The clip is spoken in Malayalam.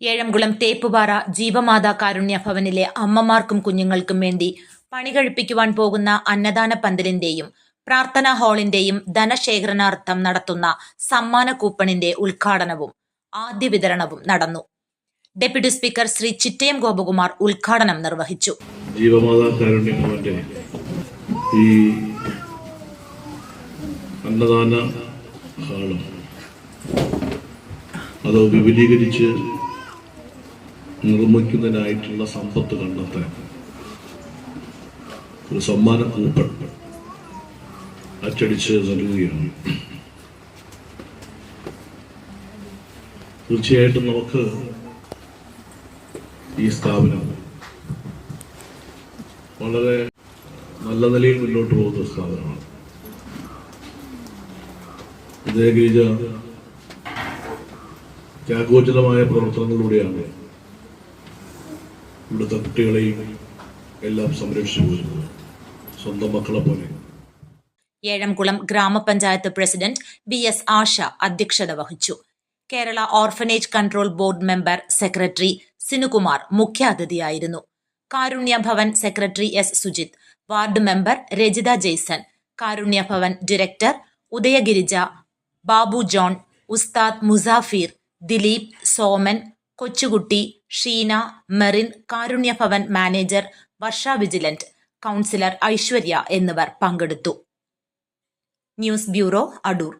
ഏഴംകുളം തേപ്പുപാറ ജീവമാതാ കാരുണ്യ ഭവനിലെ അമ്മമാർക്കും കുഞ്ഞുങ്ങൾക്കും വേണ്ടി പണി കഴിപ്പിക്കുവാൻ പോകുന്ന അന്നദാന പന്തലിന്റെയും പ്രാർത്ഥനാ ഹാളിന്റെയും ധനശേഖരണാർത്ഥം നടത്തുന്ന സമ്മാന കൂപ്പണിന്റെ ഉദ്ഘാടനവും ആദ്യ വിതരണവും നടന്നു. ഡെപ്യൂട്ടി സ്പീക്കർ ശ്രീ ചിറ്റയം ഗോപകുമാർ ഉദ്ഘാടനം നിർവഹിച്ചു. കാരുണ്യഭവന്റെ ഈ അന്നദാന ഹാളും അത് വിപുലീകരിച്ച് നിർമ്മിക്കുന്നതിനായിട്ടുള്ള സമ്പത്ത് കണ്ടെത്താൻ. ഒരു സമ്മാന കൂപ്പൺ അച്ചടിച്ച് നൽകുകയാണ്. തീർച്ചയായിട്ടും നമുക്ക് ഈ സ്ഥാപനം വളരെ നല്ല നിലയിൽ മുന്നോട്ട് പോകുന്ന ഒരു സ്ഥാപനമാണ്. ഗിരിജ ത്യാഗോചിതമായ പ്രവർത്തനങ്ങളിലൂടെയാണ് ഇവിടുത്തെ കുട്ടികളെയും എല്ലാം സംരക്ഷിച്ചു സ്വന്തം മക്കളെ പോലെ. ഏഴംകുളം ഗ്രാമപഞ്ചായത്ത് പ്രസിഡന്റ് ബി എസ് ആശ അധ്യക്ഷത വഹിച്ചു. Kerala orphanage control board member secretary Sinukumar മുഖ്യാതിഥിയായിരുന്നു. Karunya Bhavan secretary S Sujith ward member Rajitha Jaison Karunya Bhavan director Udayagirija Babu John Ustad Musafir Dileep Soman Kochukutty Sheena Merin Karunyabhavan manager Varsha vigilant counsellor Aishwarya എന്നിവർ പങ്കെടുത്തു. News bureau Adoor.